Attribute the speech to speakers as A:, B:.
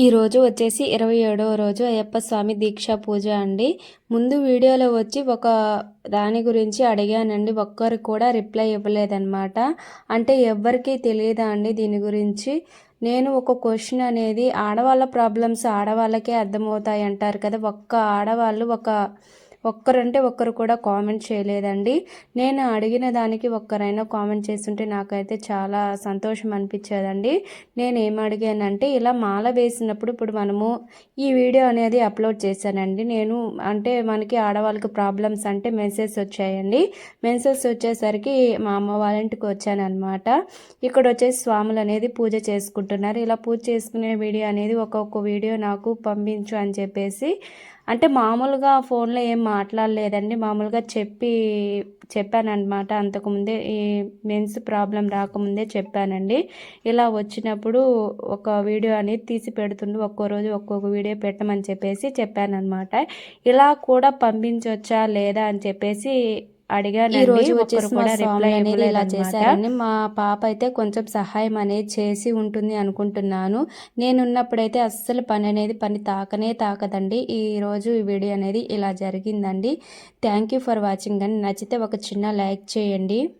A: ఈరోజు వచ్చేసి ఇరవై ఏడవ రోజు అయ్యప్ప స్వామి దీక్షా పూజ అండి. ముందు వీడియోలో వచ్చి ఒక దాని గురించి అడిగానండి. ఒక్కరు కూడా రిప్లై ఇవ్వలేదన్నమాట. అంటే ఎవ్వరికీ తెలియదా అండి దీని గురించి? నేను ఒక క్వశ్చన్ అనేది ఆడవాళ్ళ ప్రాబ్లమ్స్ ఆడవాళ్ళకే అర్థమవుతాయి అంటారు కదా. ఒక్క ఆడవాళ్ళు ఒక ఒక్కరంటే ఒక్కరు కూడా కామెంట్ చేయలేదండి. నేను అడిగిన దానికి ఒక్కరైనా కామెంట్ చేస్తుంటే నాకైతే చాలా సంతోషం అనిపించేదండి. నేను ఏం అడిగానంటే ఇలా మాల వేసినప్పుడు ఇప్పుడు మనము ఈ వీడియో అనేది అప్లోడ్ చేశానండి. నేను అంటే మనకి ఆడవాళ్ళకి ప్రాబ్లమ్స్ అంటే మెసేజ్ వచ్చాయండి. మెసేజ్ వచ్చేసరికి మా అమ్మ వాళ్ళ ఇంటికి వచ్చానమాట ఇక్కడ వచ్చేసి స్వాములు అనేది పూజ చేసుకుంటున్నారు. ఇలా పూజ చేసుకునే వీడియో అనేది ఒక్కొక్క వీడియో నాకు పంపించు అని చెప్పేసి అంటే మామూలుగా ఫోన్లో ఏం మాట్లాడలేదండి. మామూలుగా చెప్పి చెప్పానమాట అంతకుముందే ఈ మెన్స్ ప్రాబ్లం రాకముందే చెప్పానండి. ఇలా వచ్చినప్పుడు ఒక వీడియో అనేది తీసి పెడుతుండు. ఒక్కో రోజు ఒక్కొక్క వీడియో పెట్టమని చెప్పేసి చెప్పానమాట ఇలా కూడా పంపించవచ్చా లేదా అని చెప్పేసి అడిగాను
B: ఈ రోజు వచ్చేసి మా
A: రిప్లై
B: స్వామి అనేది ఇలా చేశారండి.
A: మా పాప అయితే కొంచెం సహాయం అనేది చేసి ఉంటుంది అనుకుంటున్నాను. నేనున్నప్పుడైతే అస్సలు పని అనేది పని తాకనే తాకదండి. ఈ రోజు ఈ వీడియో అనేది ఇలా జరిగిందండి. థ్యాంక్ యూ ఫర్ వాచింగ్ అండి. నచ్చితే ఒక చిన్న లైక్ చేయండి.